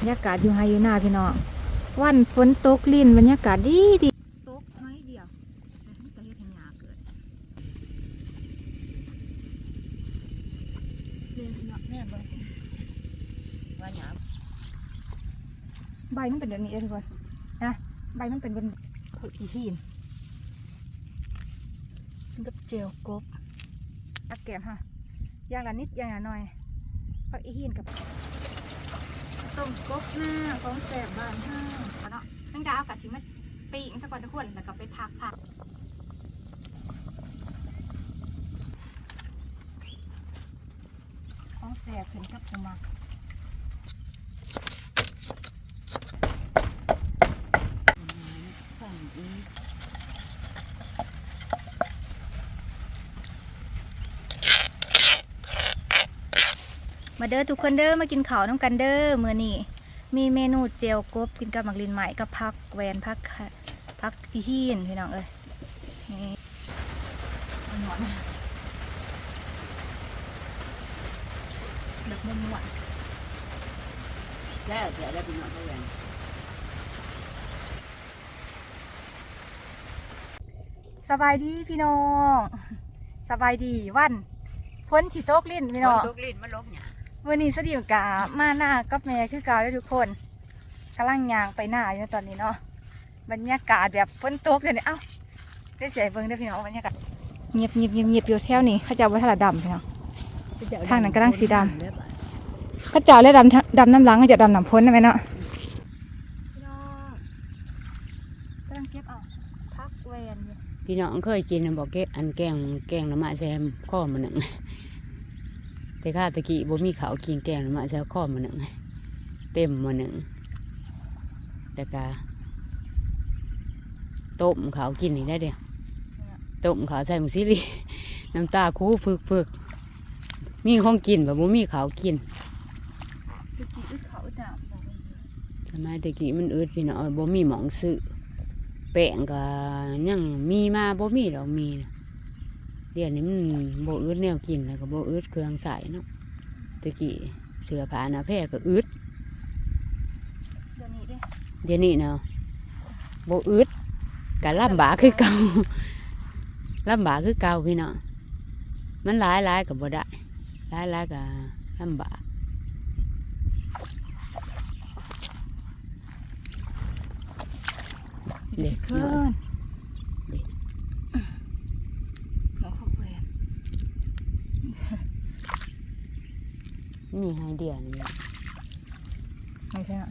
บรรยากาศอยู่ไฮอยู่หน้าพี่น้องวันฝนตกลิ่นบรรยากาศดีดีตกน้อยเดียวแต่ที่จะเรียกให้หยาเกิดเรียนเนาะแม่เบิ่งว่าหยาใบมันเป็นแบบนี้เองทุกคนนะใบมันเป็นเป็นผลอีหินมันกับเจลกบอักแกมฮะอย่างละนิดอย่างละหน่อยผักอีหินกับ ต้มกบหน้าของแสบบ้านห้าเนาะตั้งดาวกับสิมาปีงสักวันทุกคนแล้วก็ไปพักพักของแสบขึ้นกับผมมา มาเด้อทุกคนเด้อมากินข้าวน้ำกันเด้อมื้อนี้มีเมนูเจียวกบกินกับหมักลินใหม่กับพักแวนพักพักอีฮีนพี่น้องเอ้ยนี่เอาหนอนแบบมุมหวานแซ่บแซ่บได้เป็นหน่อยเท่าไหร่สบายดีพี่น้อง สบายดีวันพ้นฉีโต๊กลิ้นพี่น้องลูกลิ้นมันลกหย วันนี้สดิวกามาหน้ากับแม่คือเกาได้อทุกคนกำลังยางไปหน้าอยู่ตอนนี้เนาะบรรยากาศแบบฝนตกเดี๋ยวนี้เอ้าได้เสียเบิ้งได้พี่น้องบรรยากาศเงียบเงียบเงียบเงียบอยู่แถวนี้เขาจะเอาว้ทาดำพี่น้องทางนั้นกำลังสีดเขาจะเอาเลยดำดำน้ำหล้างเขาจะดำน้ำพ้นได้ไหมเนาะพี่น้องกำลังเก็บเอาพักแวนพี่น้องเคยกินนะบอกแกอันแกงแกงน้ำมะแซมข้อมันหนึ่ง แต่ข้าตะกี้บ่มีเขากินแกงหน้ำมะแซมข้อมันหนึ่งเต็มมาหนึ่งแต่กาต้มเขากินอีกได้เดียวต้มเขาใส่หมูซิลีน้ำตาคูพึกพึกมีของกินแบบบ่มีเขากินคือกี่อึดเขาอึดหนาวบอกเลยสมัยตะกี้มันอืดพี่น้องเอ้ยบ่มีหมองซื้อแป้งก็ยังมีมาบ่มีดอกมีนะ เดี๋ยวนี้มันโบอืดแนวกินแล้วก็บ่อืดเครื่องใส่เนาะตะกี้เสือผาหนาแพร่ก็อืดเดี๋ยวนี้เนาะโบอืดก็ลำบากคือเก่าลำบากคือเก่าพี่น้องมันหลายหลายก็บ่ได้หลายหลายก็ลำบากเด็กเพื่น้ออย นหมอพักแวน มีให้เดียนี่ไม่ใช่อะ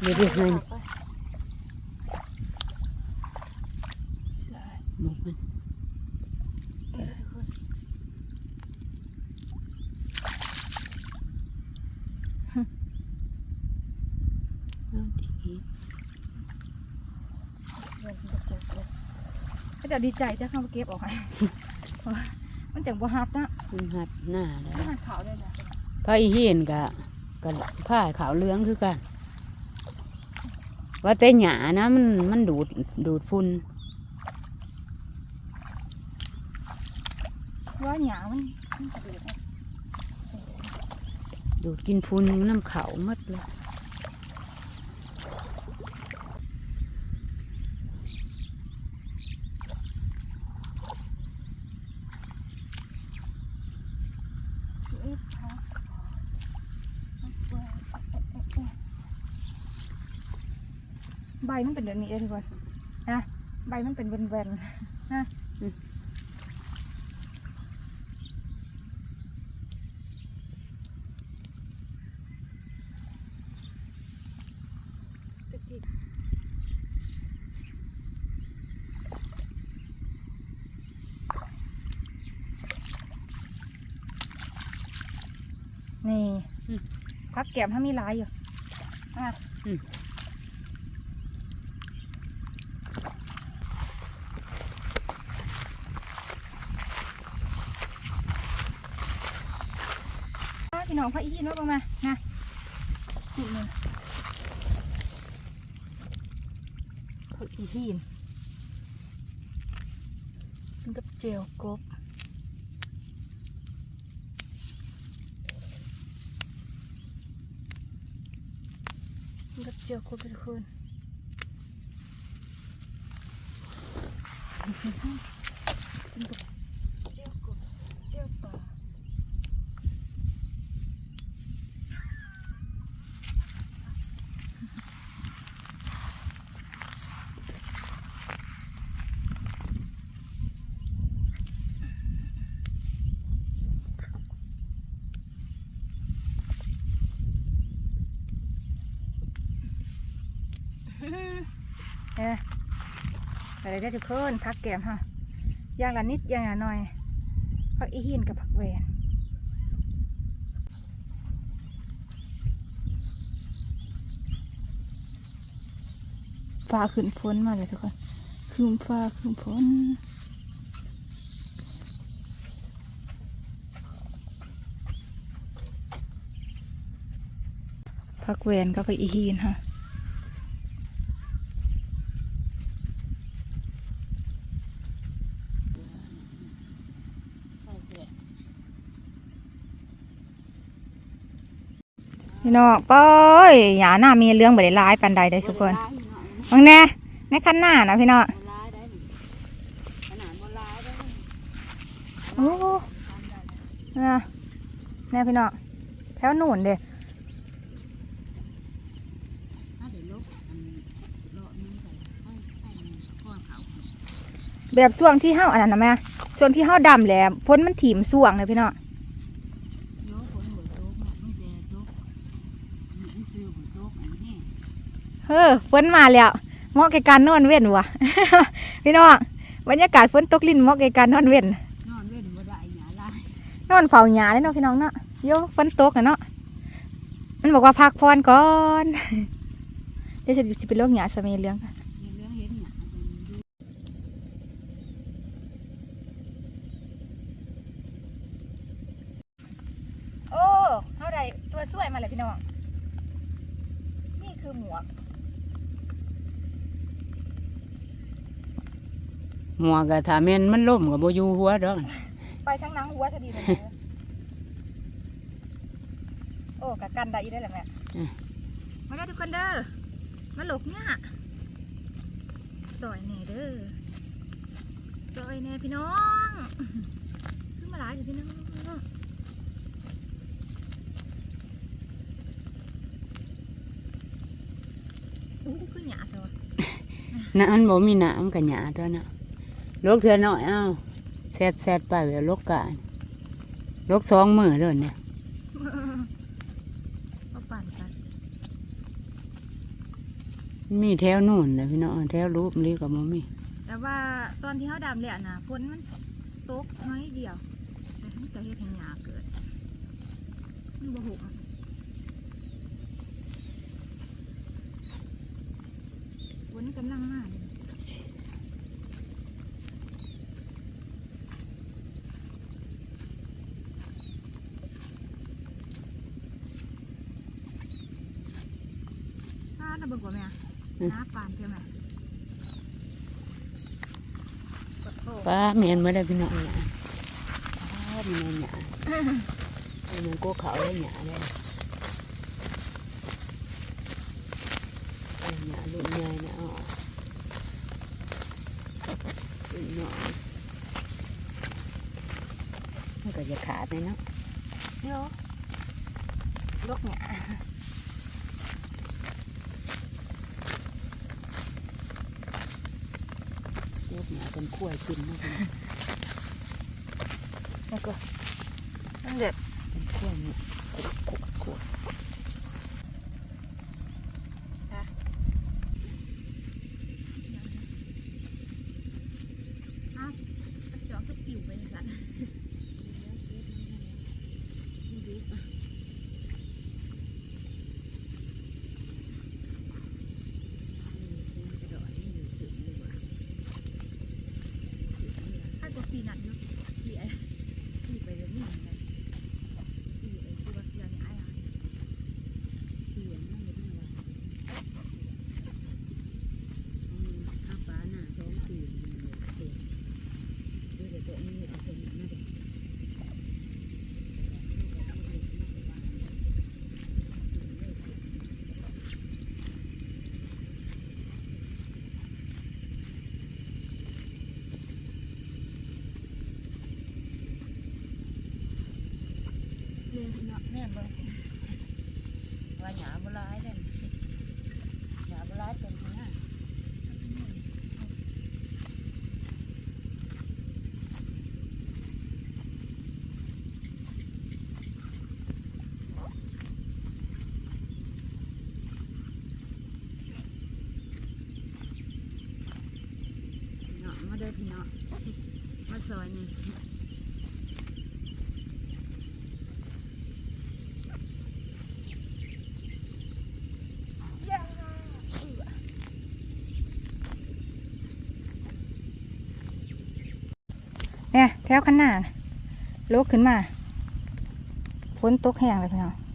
เดี๋ยวเดี๋ยวมันหมกมันเอาดีเขาจะดีใจจะเข้ามาเก็บออกให้มัน จังบ่ฮัดนะมันหัดหน้าแล้วไม่หัดขาวเลยนะผ้าอีเหียนกะกะผ้าขาวเหลืองคือกัน ว่าแต่หยานะมันมันดูดดูดฝุ่นว่าหยามันมันกระเดือกนะดูดกินฝุ่นน้ำเขาวหมดเลย เอ๊ะพักใบ มันเป็นแบบนี้เองทุกคนนะใบมันเป็นแวนๆนะนี่พักแก้มถ้ามีลายอยู่อะอะ นกออกมานะจุดหนึ่งผดอีทีนมันก็เจลกบมับก็เจลกบทุกคนมันก็ เลยได้ทุกคนพักแกมฮะอย่างละนิดอย่างละหน่อยพักอีหินกับพักแวนฟ้าขึ้นฝนมาเลยทุกคนคืมฟ้าคืมฝนพักแวนกับพักอีหินฮะ น้องป้อยหยาหน้ามีเรื่องบ่ได้ร้ายปันใดได้ทุกคนมึงแน่ในคันหน้านะพี่น้องโอ้นะแน่พี่น้องแถวหนุนเด้แบบช่วงที่เฮาอันนั้นนะแม่ช่วงที่เฮาดำแหล้วฝนมันถิ่มส่วงเลยพี่น้องเฮ้ อฝนมาแล้วเหมาะแก่การนอนเว้นว่ะพี่น้องบรรยากาศฝนตกลิ้นเหมาะแก่การนอนเว้นนอนเว้นบ่ได้หยาลายนอนเฝ้าหญ้าเลยเนาะพี่น้องเนาะโยฝนตกอะเนาะมันบอกว่าพักผ่อนก่อนเดี๋ยวจะสิเป็นโรคหญ้าสมัยเรื่องค่ะมีเรื่องเห็นหยาเป็นดูโอ้เท่าใดตัวสวยมาเลยพี่น้อง นี่คือหมวก หัวก็ถ้าแม่นมันล่มก็บ่อยู่หัวดอกไปทั้งหนังหัวสะดีเลยนะโอ้กะกันได้อีได้แหละแม่มาได้อทุกคนเด้อมาหลกเนี่ยซอยแหน่เด้อซอยแหน่พี่น้องขึ้นมาหลายอยู่พี่น้องอู้คือหยาเถอะน้ำมันบ่มีน้ำกับหยาตัวน่ะ ลกเทื่อน้อยเอ้าแซ่ดแซ่ดไปเวลลกกะลกสองมือเด้อเนี่ยก็ปั่นกันมีแถวนู่นนะพี่น้องแถวรูปนี้ก็บ่มีแต่ว่าตอนที่เขาดำเลยอะนะฝนมันตกน้อยเดียวแต่มันก็เฮ็ดให้หยาเกิดมันบ่หุบอะฝนกำลังมาเลย ถ้าระเบิดกว่าแม่น้าปานใช่ไหมกดโทษป้าแม่นบ่ได้พี่น้องหยาป้าแม่นหยามันก็เขาได้หยาเลยเอาหยาลูกใหญ่นะอ๋อลูกน้อยมันก็จะขาดเลยเนาะเดี๋ยวลกหยา เรียกหยาเป็นขั้วกินเนาะแล้วก็มันเด็ด เป็นขั้วเนี่ยขั้วขั้ว จอกก็ปิวไปสัน ถ้าตัวปีนัดเนาะปีไอ้ปีไปเดี๋ยวนี้ไงปีไอ้ที่ว่าเดือนไอ้อะ เปลี่ยนมันเลยนะว่าข้าวปลาหน้าท้องปีนเปลี่ยนดูเดี๋ยวตัวนี้จะเป็นน่าจะ ม แน่เบิ่งว่าหยาบ่ร้ายเด่นหยาบ่ร้ายเป็นขนาด พี่น้องมาเด้อพี่น้องมา ซอยนี่เนี่ยแถวข้างหน้าลุกขึ้นมาฝนตกแห้งเลยพี่น้อง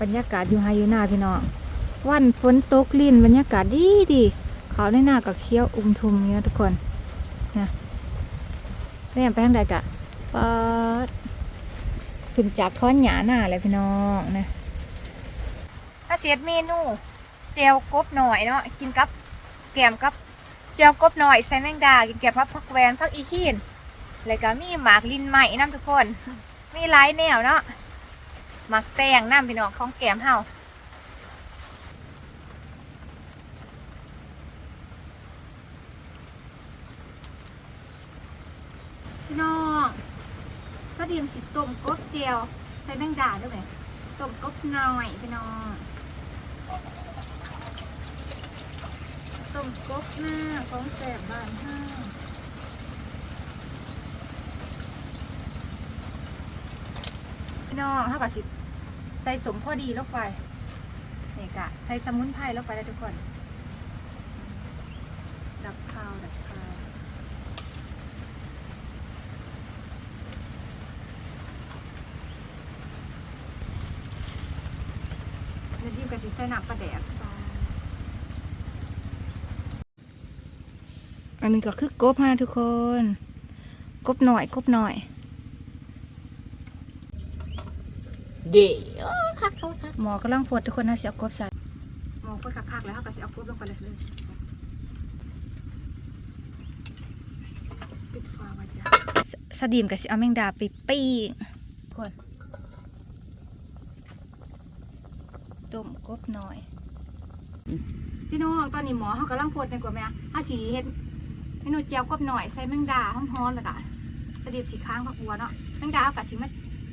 บรรยากาศอยู่ไฮยูนาพี่น้องวันฝนตกลิ่นบรรยากาศดีดีเขาในหน้ากับเคี้ยวอุ้มทุมเนี่ยทุกคนนะเรียนไปทางใดกะปอดขึ้นจากท้อนหยาหน้าเลยพี่น้องนะอาเสียดเมนูเจลกบหน่อยเนาะกินกับแกมกับเจลกบหน่อยใส่แมงดากินแกมพักพักแวนพักอีหินแล้วก็มีหมากลินใหม่น้ำทุกคน มีหลายแนวเนาะ มักแตงน้ำพี่น้องของแกมเฮาพี่น้องสะเดียมสิต้มกบเจียว ใส่แมงดาด้วยไหมต้มกบหน่อยพี่น้องต้มกบหน้าของแสบบ้านห้าพี่น้องเท่ากับสิ ใส่สมพอดีลงไปนี่กะใส่สมุนไพรลงไปแล้วทุกคน ดับข้าวดับข้าวแล้วดิมกับสิใส่น้ำปลาแดกไปอันนี้ก็คือกบฮะทุกคน กบหน่อยกบหน่อย เดี๋ยวหมอกำลังปวดทุกคนนะเสียกบใส่หมอปวดคักๆแล้วเขาก็สิเอากบลงไปเลยเลยปิดฟ้าไว้จ้ะสสดีมกับสิเอาแมงดาไปปิ้งคนต้มกบหน่อย พี่น้องตอนนี้หมอเขากำลังปวดในกว่าแม่ถ้าสีเห็ดเมนูเจียวกบหน่อยใส่แมงดาหอมๆเลยค่ะสดีมสีค้างผักบัวเนาะแมงดาเอากับสิมา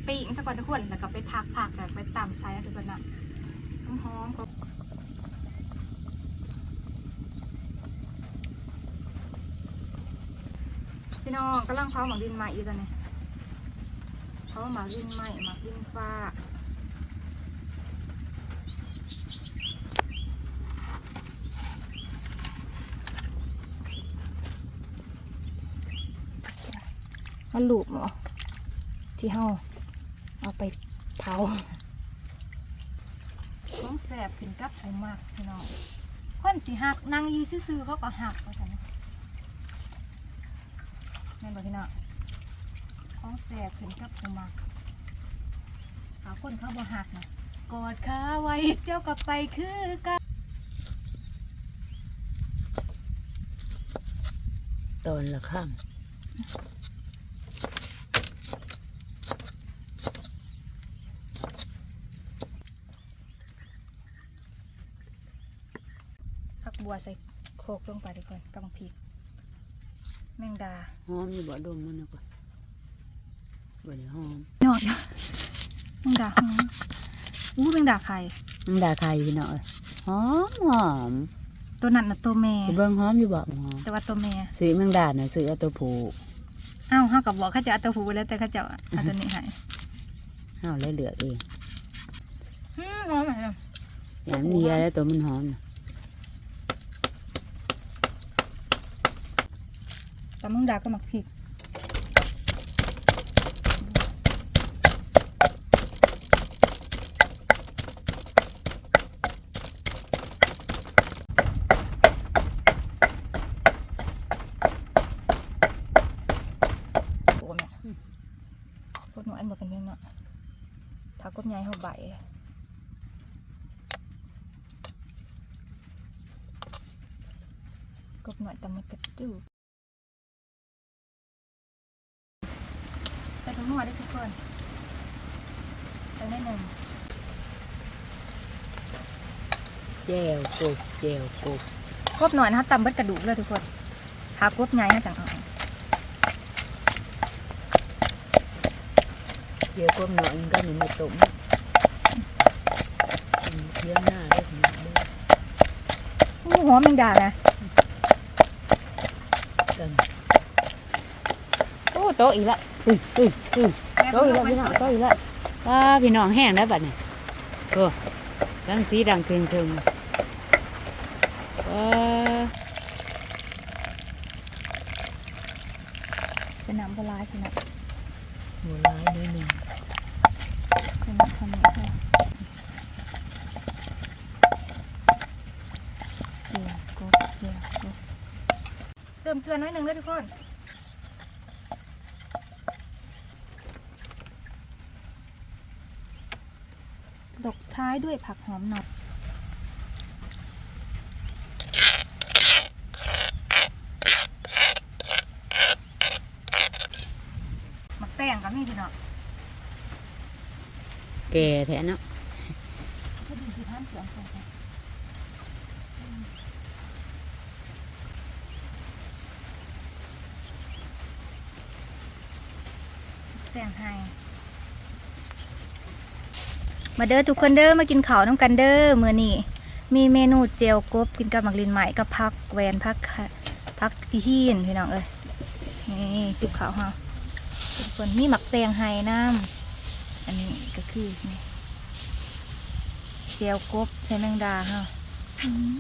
ปิ้งสักก่อนทุกคนแล้วก็ไปพักผักแล้วไปตำใส่แล้วทุกคนนะหอมๆครับพี่น้องกำลังเผาหมักดินใหม่อยู่ตอนนี้เผาหมักดินใหม่หมักดินฟ้ามันหลูบหมอที่เฮา เอาไปเผาต้องแสบขึ้นกับผมมากพี่น้องคนสิหักนั่งอยืซื่อๆเขาก็หักว่าซั่นแม่นบ่พี่น้องของแสบขึ้นกับผมมากหาคนเขาบ่หักนะกอดขาไว้เจ้ากับไปคือกันตอนละค่ผัก บัวใส่โคกลงไปดีก่อนกำลังพริก แมงดาหอมอยู่บ่ดมมันนะก่อนบ่ได้หอมนอกแมงดาหอมอู้แมงดาไข่มันดาไข่พี่น้องเอ้ยหอมหอมตัวนั้นน่ะตัวแม่สิเบิ่งหอมอยู่บ่หอมแต่ว่าตัวแม่สีแมงดาน่ะซื้อเอาตัวผู้อ้าวเฮากับบอกเขาจะเอาตัวผู้ไว้แล้วแต่เขาจะเอาตัวนี้ให้เฮาเลยเลือกเองอืมหอมไหมล่ะ อย่างนี้แล้วตัวมันหอมน่ะ ต่แมงดาก็หมักพริกโอ้แม่พวกหนูอันบอกกันเรื่องเนาะถ้ากบใหญ่เขาใบกบหน่อยแต่มันกระจูกใส่ถุงหัวได้ทุกคนใส่ได้หนึ่ง แจ วกบแจวกบกบหน่อยนะคะตำเบิดกระดูกเลยทุกคนหากบใหญ่ให้จังเอาแจวกบหน่อยมันก็เหมือนมาต้มอืมเที่ยงหน้าได้พี่น้องเด้ออู้หอมแมงดานะกันโอ้โตะอีกละอุ้ยอุ้ยอุ้ยโตอีกแล้วพี่น้องโตอีกแล้วว้าพี่น้องแห้งแล้วบัดนี้โอ้ดังสีดังเคืองเคือง ว้าจะน้ำปลาร้าใช่ไหมหัวร้ายนิดหนึ่งจะน้ำทำนี้ใช่เจียวกบเจียวกบเติมเกลือน้อยหนึ่งเลยทุกคนตกท้ายด้วยผักหอมหนอยมั กแตงกับนี่พี่เนาะแก่แท้เนาะจะดูที่ท่านเสียงก่อนค่ะแต่งให้มาเด้อทุกคนเด้อมากินข้าวน้ำกันเด้อมื้อนี้มีเมนูเจลกบกินกับหมักลินใหม่กับพักแวนพักค่ะพักที่ฮีนพี่น้องเอ้ยนี่ติบข้าวเฮา ทุกคนมีหมักแตงไห้น้ำอันนี้ก็คือนี่เจียวกบใช้แมงดาค่ะ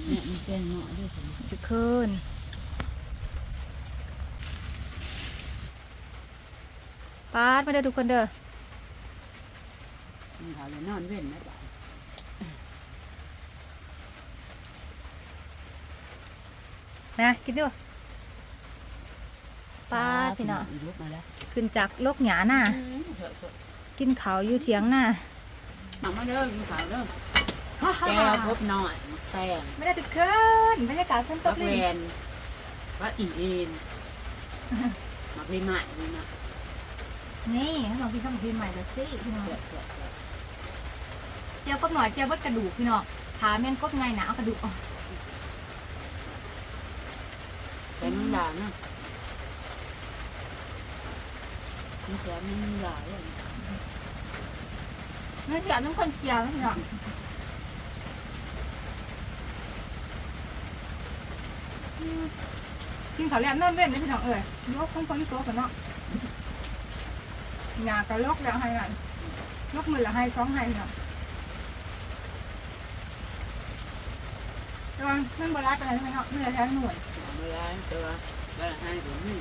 เนี่ยมันเป็นเนาะด้วยผมจะขึ้นปาดมาเด้อทุกคนเด้อมันเขาเลยนอนเว้นนะจ๊ะนะกินดู ปาดพี่เนาะลุกมาแล้วขึ้นจากลกหยาหน้าเถอะเถอะกินเขาวอยู่เถียงหน้าหนังมาเด้อกินข้าวเด้อแก้วพบหน่อยแป้งไม่ได้ติดเคลื่อนบรรยากาศฝนตบักกเลแวยนว่าอีเอ็นมาเพลงใหม่นี่นะนี่ให้ลองกินข้าวหมกพิมใหม่เลยสิพี่น้องเสียบเสียบเสียบเจียวกบหน่อยเจียวบดกระดูกพี่น้องขาแม่นกบไงหนาเอากระดูกออกเป็นมันด่าเนาะ มันเสียมันด่าเลยไม่เสียน้ำคนเจียวนะพี่น้องอืมกินข้าวแล้วนอนเว้นเลยพี่น้องเอ้ยยกคนคนที่ต๊ะกันเนาะหยากระลกแล้วให้กันลกมือละให้สองให้พี่น้องแต่ว่ามันโบราณไปเลยใช่ไหมเนาะไม่ได้แท้หน่วยเวลาตัวเวลาให้ตัวมี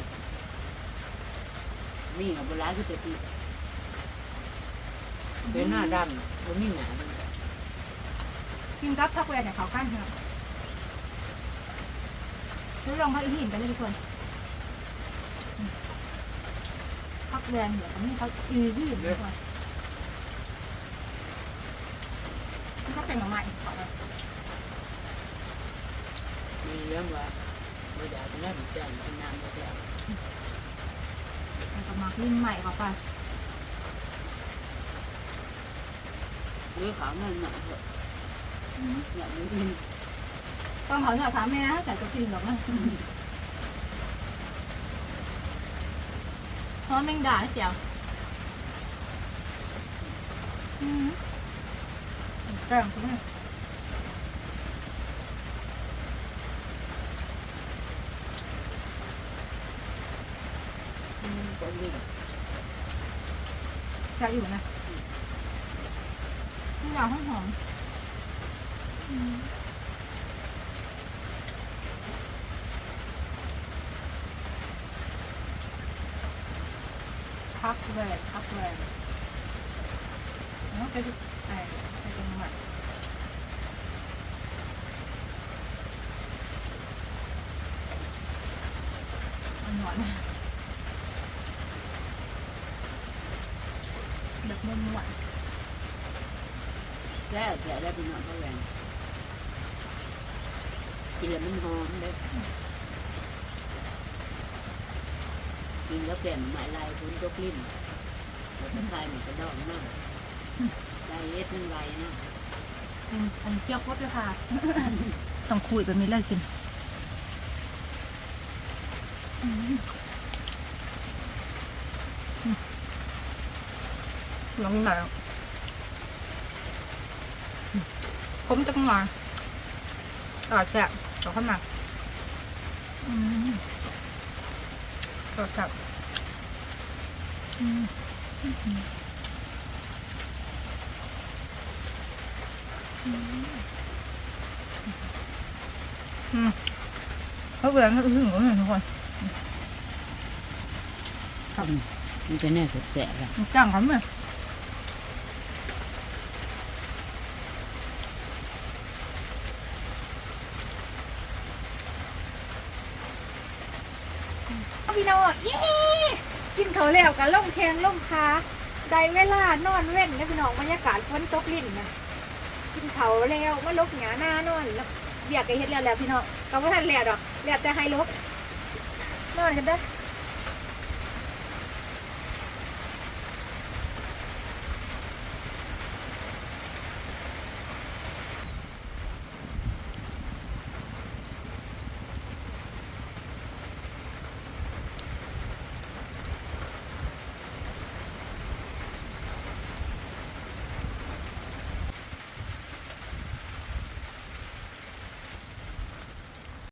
มีกับเวลาคือจะตีเป็นหน้าดำตัวมีหนาดกินกับพักแวนเนี่ยเขากั้นพี่น้องแล้วลองพักอีกหินไปเลยทุกคนอืมพักแวนเดี๋ยวนี้พักอีกหินทุกคนนี่ก็เป็นหน่อไม้ขอเลยมีเรื่องว่าเวลาเป็นหน้าดีใจเป็นน้ำก็แล้วแล้ว ก็มาลิ้นใหม่เข้าไปหรือเขานั่นหนาเถอะอย่างนี้ต้องขอถามแม่นะใส่กระปินหรอกนะเพราะแมงดาเจียวอืมแกงคุณแม่ อืมก็วิ่งจะอยู่นะแมงดาหอมหอมอืมพักแหวกพักแหวกแล้วไปดูไอ้ไปตรงนั้นมันหวานแบบมันหวาน แซ่บแซ่บได้พี่น้องเขาแรงกินแล้วมันหอมเด้อกินแล้วแก่นไม้ลายคุณก็กลิ้นแล้วก็ใส่หมันกระดองน้ำใส่เอ็ดมันไวนะอันอันเกี่ยวกบเลยค่ะ ต้องคุยแบบนี้เลยกินอืมอืมลองหน่อยอืม ผมจังหวะต่อแจะต่อเข้ามาอืมต่อจับอืมอืมอืมเขาเบื่อเขาถึงหนูเลยทุกคนมันจะแน่แซ่บๆอะมันจ้างเขาไหม พี่น้องยี่กินเขาแล้วกันล่มแทงล่มคาได้เวลานอนเว้นนะพี่น้องบรรยากาศฝนตกลิ่นนะกินเขาแล้วมาลกหงาหน้านอนแล้วเบียกไอเฮ็ดแล้วแหล้วพี่น้องก็ว่าทันแล้วดอกแล้วแต่ให้ลกนอนกันได้